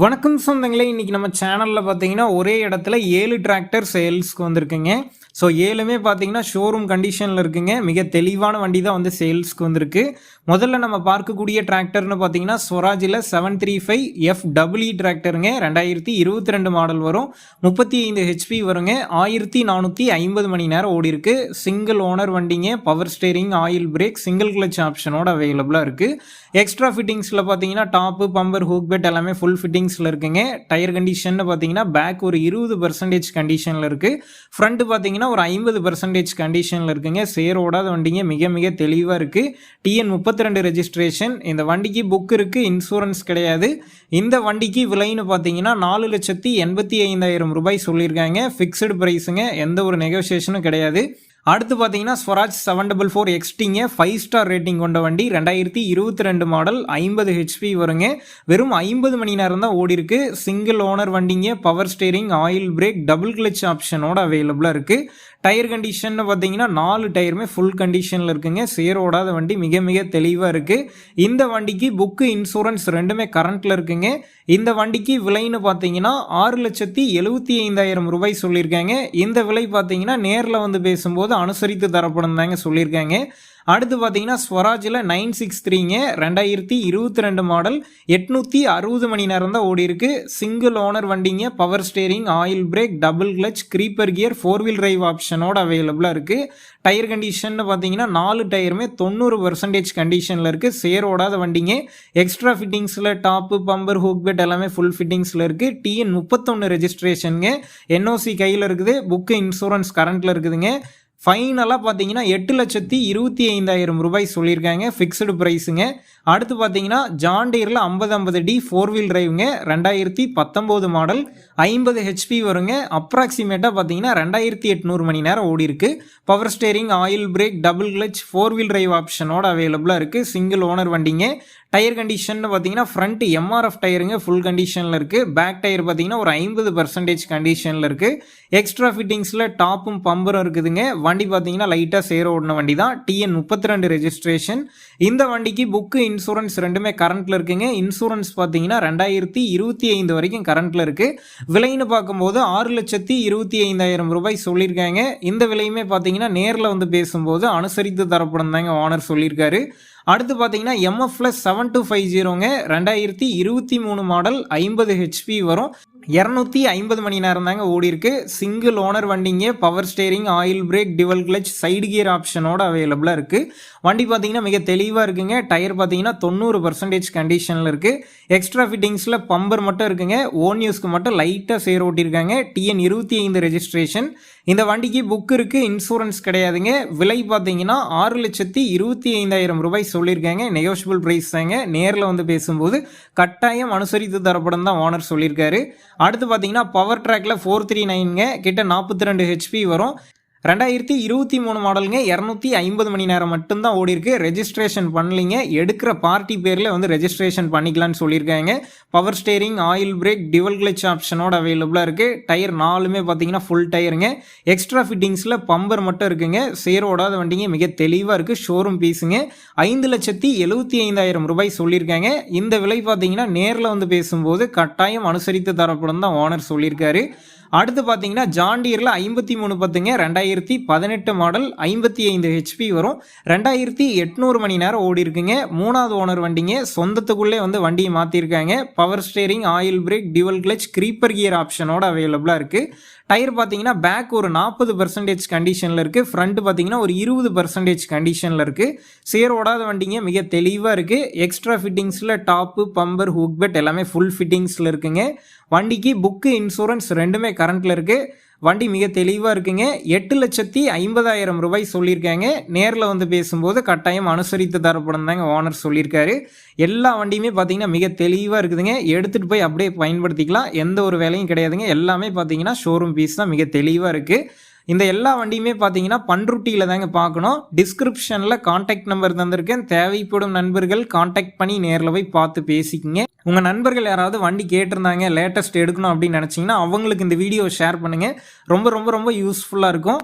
வணக்கம் சொந்தங்களே இன்றைக்கி நம்ம சேனலில் பார்த்தீங்கன்னா ஒரே இடத்துல ஏழு டிராக்டர் சேல்ஸ்க்கு வந்திருக்குங்க. ஸோ ஏழுமே பார்த்தீங்கன்னா ஷோரூம் கண்டிஷனில் இருக்குங்க. மிக தெளிவான வண்டி தான் வந்து சேல்ஸ்க்கு வந்திருக்கு. முதல்ல நம்ம பார்க்கக்கூடிய டிராக்டர்னு பார்த்தீங்கன்னா ஸ்வராஜில் seven three five F double E டிராக்டருங்க ரெண்டாயிரத்தி இருபத்தி ரெண்டு மாடல் வரும். முப்பத்தி ஐந்து ஹெச்பி வருங்க. ஆயிரத்தி நானூற்றி ஐம்பது மணி நேரம் ஓடி இருக்கு. சிங்கிள் ஓனர் வண்டிங்க. Power steering oil brake single clutch ஆப்ஷனோட அவைலபிளாக இருக்குது எக்ஸ்ட்ரா ஃபிட்டிங்ஸில் பார்த்தீங்கன்னா டாப்பு பம்பர் ஹூக் பெட் எல்லாமே ஃபுல் ஃபிட்டிங் ஃபிட்டிங்ஸில் இருக்குங்க. டயர் கண்டிஷன் பார்த்தீங்கன்னா பேக் ஒரு இருபது பர்சன்டேஜ் கண்டிஷனில் இருக்குது ஃப்ரண்ட்டு பார்த்தீங்கன்னா ஒரு ஐம்பது பர்சன்டேஜ் கண்டிஷனில் இருக்குங்க. சேர் ஓடாத வண்டிங்க மிக மிக தெளிவாக இருக்குது டிஎன் முப்பத்தி ரெண்டு ரெஜிஸ்ட்ரேஷன் இந்த வண்டிக்கு புக் இருக்குது இன்சூரன்ஸ் கிடையாது. இந்த வண்டிக்கு விலைன்னு பார்த்தீங்கன்னா நாலு லட்சத்தி எண்பத்தி ஐந்தாயிரம் ரூபாய் சொல்லியிருக்காங்க. ஃபிக்ஸ்டு ப்ரைஸுங்க எந்த ஒரு நெகோசியேஷனும் கிடையாது. அடுத்து பார்த்தீங்கன்னா ஸ்வராஜ் செவன் டபுள் ஃபோர் எக்ஸ்டிங்க ஃபைவ் ஸ்டார் ரேட்டிங் கொண்ட வண்டி ரெண்டாயிரத்தி இருபத்தி ரெண்டு மாடல் ஐம்பது ஹெச்பி வருங்க. வெறும் ஐம்பது மணி நேரம் தான் ஓடி இருக்கு. சிங்கிள் ஓனர் வண்டிங்க power steering oil brake double clutch ஆப்ஷனோட அவைலபிளாக இருக்குது டயர் கண்டிஷன் பார்த்தீங்கன்னா நாலு டயருமே ஃபுல் கண்டிஷனில் இருக்குங்க. சேரோடாத வண்டி மிக மிக தெளிவாக இருக்குது இந்த வண்டிக்கு புக்கு இன்சூரன்ஸ் ரெண்டுமே கரண்ட்டில் இருக்குங்க. இந்த வண்டிக்கு விலைன்னு பார்த்தீங்கன்னா ஆறு லட்சத்தி எழுபத்தி ஐந்தாயிரம் ரூபாய் சொல்லியிருக்காங்க. இந்த விலை பார்த்தீங்கன்னா நேரில் வந்து பேசும்போது அனுசரித்து தரப்படும் தாங்க சொல்லியிருக்காங்க. அடுத்து பார்த்தீங்கன்னா ஸ்வராஜில் நைன் சிக்ஸ் த்ரீங்க ரெண்டாயிரத்தி இருபத்தி ரெண்டு மாடல் எட்நூற்றி அறுபது மணி நேரம் தான் ஓடி இருக்கு. சிங்கிள் ஓனர் வண்டிங்க power steering oil brake double clutch creeper gear four wheel drive ஆப்ஷனோட அவைலபிளாக இருக்குது டயர் கண்டிஷன் பார்த்தீங்கன்னா நாலு டயருமே தொண்ணூறு பர்சன்டேஜ் கண்டிஷனில் இருக்குது சேர் ஓடாத வண்டிங்க. எக்ஸ்ட்ரா ஃபிட்டிங்ஸில் டாப்பு பம்பர் ஹூக் பெட் எல்லாமே ஃபுல் ஃபிட்டிங்ஸில் இருக்குது டிஎன் முப்பத்தொன்று ரெஜிஸ்ட்ரேஷனுங்க என்ஓசி கையில் இருக்குது. புக்கு இன்சூரன்ஸ் கரண்ட்டில் இருக்குதுங்க. ஃபைனலாக பார்த்தீங்கன்னா எட்டு லட்சத்தி இருபத்தி ஐந்தாயிரம் ரூபாய் சொல்லியிருக்காங்க. ஃபிக்ஸ்டு ப்ரைஸுங்க அடுத்து பார்த்தீங்கன்னா ஜாண்டீரில் ஐம்பது ஐம்பது டி ஃபோர் வீல் டிரைவுங்க ரெண்டாயிரத்தி பத்தொம்போது மாடல் ஐம்பது ஹெச்பி வருங்க. அப்ராக்சிமேட்டாக பார்த்தீங்கன்னா ரெண்டாயிரத்தி எட்நூறு மணி நேரம் ஓடி இருக்கு. Power steering oil brake double clutch four wheel drive ஆப்ஷனோட அவைலபிளாக இருக்குது சிங்கிள் ஓனர் வண்டிங்க. டயர் கண்டிஷன் பார்த்தீங்கன்னா ஃப்ரண்ட் எம்ஆர்எஃப் டயருங்க ஃபுல் கண்டிஷனில் இருக்குது பேக் டயர் பார்த்தீங்கன்னா ஒரு ஐம்பது பர்சன்டேஜ் கண்டிஷனில் இருக்குது எக்ஸ்ட்ரா ஃபிட்டிங்ஸில் டாப்பும் பம்பரும் இருக்குதுங்க. வண்டி பார்த்தீங்கன்னா லைட்டாக சேர ஓடின வண்டி தான். டிஎன் முப்பத்தி ரெண்டு ரெஜிஸ்ட்ரேஷன் இந்த வண்டிக்கு புக்கு இன்சூரன்ஸ் ரெண்டுமே கரண்ட்டில் இருக்குங்க. இன்சூரன்ஸ் பார்த்தீங்கன்னா ரெண்டாயிரத்தி இருபத்தி ஐந்து வரைக்கும் கரண்ட்டில் இருக்குது விலைன்னு பார்க்கும்போது ஆறு லட்சத்தி இருபத்தி ஐந்தாயிரம் ரூபாய் சொல்லியிருக்காங்க. இந்த விலையுமே பார்த்தீங்கன்னா நேரில் வந்து பேசும்போது அனுசரித்து தரப்படும் தாங்க ஓனர் சொல்லியிருக்காரு. அடுத்து பார்த்தீங்கன்னா MF plus seven two five ஜீரோங்க ரெண்டாயிரத்தி இருபத்தி மூணு மாடல் ஐம்பது ஹெச்பி வரும். இரநூத்தி ஐம்பது மணி நேரம் தாங்க ஓடி இருக்கு சிங்கிள் ஓனர் வண்டிங்க power steering oil brake dual clutch side gear ஆப்ஷனோட அவைலபிளாக இருக்குது வண்டி பார்த்தீங்கன்னா மிக தெளிவாக இருக்குங்க. டயர் பார்த்தீங்கன்னா தொண்ணூறு பர்சன்டேஜ் கண்டிஷனில் இருக்குது எக்ஸ்ட்ரா ஃபிட்டிங்ஸில் பம்பர் மட்டும் இருக்குங்க. ஓன் யூஸ்க்கு மட்டும் லைட்டாக சேர் ஓட்டியிருக்காங்க. டிஎன் இருபத்தி ஐந்து ரெஜிஸ்ட்ரேஷன் இந்த வண்டிக்கு புக் இருக்குது இன்சூரன்ஸ் கிடையாதுங்க. விலை பார்த்தீங்கன்னா ஆறு லட்சத்தி இருபத்தி ஐந்தாயிரம் ரூபாய் சொல்லியிருக்காங்க. நெகோஷியபிள் ப்ரைஸ் தாங்க. நேரில் வந்து பேசும்போது கட்டாயம் அனுசரித்து தரப்படும் தான் ஓனர் சொல்லியிருக்காரு. அடுத்து பார்த்தீங்கன்னா பவர் ட்ராக்ல ஃபோர் த்ரீ நைனுங்க கிட்ட நாற்பத்தி ரெண்டு ஹெச்பி வரும். ரெண்டாயிரத்தி இருபத்தி மூணு மாடலுங்க இரநூத்தி ஐம்பது மணி நேரம் மட்டும்தான் ஓடி இருக்கு ரெஜிஸ்ட்ரேஷன் பண்ணலிங்க. எடுக்கிற பார்ட்டி பேரில் வந்து ரெஜிஸ்ட்ரேஷன் பண்ணிக்கலாம்னு சொல்லியிருக்காங்க. Power steering oil brake டிவல் clutch ஆப்ஷனோட அவைலபிளாக இருக்குது டயர் நாலுமே பார்த்தீங்கன்னா ஃபுல் டயருங்க எக்ஸ்ட்ரா ஃபிட்டிங்ஸில் பம்பர் மட்டும் இருக்குங்க. சேர் ஓடாத வண்டிங்க மிக தெளிவாக இருக்குது ஷோரூம் பீஸுங்க ஐந்து லட்சத்தி எழுபத்தி ஐந்தாயிரம் ரூபாய் சொல்லியிருக்காங்க. இந்த விலை பார்த்தீங்கன்னா நேரில் வந்து பேசும்போது கட்டாயம் அனுசரித்து தரப்படும் தான் ஓனர் சொல்லியிருக்காரு. அடுத்து பார்த்தீங்கன்னா ஜாண்டியரில் ஐம்பத்தி மூணு பத்துங்க. ரெண்டாயிரத்தி பதினெட்டு மாடல் ஐம்பத்தி ஐந்து ஹெச்பி வரும். ரெண்டாயிரத்தி எட்நூறு மணி நேரம் ஓடி இருக்குங்க மூணாவது ஓனர் வண்டிங்க. சொந்தத்துக்குள்ளே வந்து வண்டியை மாற்றிருக்காங்க power steering oil brake dual clutch creeper gear ஆப்ஷனோட அவைலபிளாக இருக்குது டயர் பார்த்தீங்கன்னா பேக் ஒரு நாற்பது பர்சன்டேஜ் கண்டிஷனில் இருக்குது ஃப்ரண்ட் பார்த்தீங்கன்னா ஒரு இருபது பர்சன்டேஜ் கண்டிஷனில் இருக்குது சேர் ஓடாத வண்டிங்க மிக தெளிவாக இருக்குது எக்ஸ்ட்ரா ஃபிட்டிங்ஸில் டாப்பு பம்பர் ஹூக் பெட் எல்லாமே ஃபுல் ஃபிட்டிங்ஸில் இருக்குங்க. வண்டிக்கு புக்கு இன்சூரன்ஸ் ரெண்டுமே கரண்ட்டில் இருக்குது வண்டி மிக தெளிவாக இருக்குங்க. எட்டு லட்சத்தி ஐம்பதாயிரம் ரூபாய் சொல்லியிருக்காங்க. நேரில் வந்து பேசும்போது கட்டாயம் அனுசரித்து தரப்படும் தாங்க ஓனர் சொல்லியிருக்காரு. எல்லா வண்டியுமே பார்த்தீங்கன்னா மிக தெளிவாக இருக்குதுங்க. எடுத்துகிட்டு போய் அப்படியே பயன்படுத்திக்கலாம். எந்த ஒரு வேலையும் கிடையாதுங்க. எல்லாமே பார்த்தீங்கன்னா ஷோரூம் பீஸ் தான் மிக தெளிவாக இருக்குது இந்த எல்லா வண்டியுமே பார்த்தீங்கன்னா பண்ருட்டியில் தாங்க பார்க்கணும் டிஸ்கிரிப்ஷனில் காண்டாக்ட் நம்பர் தந்திருக்கேன். தேவைப்படும் நண்பர்கள் காண்டாக்ட் பண்ணி நேரில் போய் பார்த்து பேசிக்கிங்க. உங்கள் நண்பர்கள் யாராவது வண்டி கேட்டிருந்தாங்க லேட்டஸ்ட் எடுக்கணும் அப்படின்னு நினச்சிங்கன்னா அவங்களுக்கு இந்த வீடியோ ஷேர் பண்ணுங்கள் ரொம்ப ரொம்ப ரொம்ப யூஸ்ஃபுல்லாக இருக்கும்.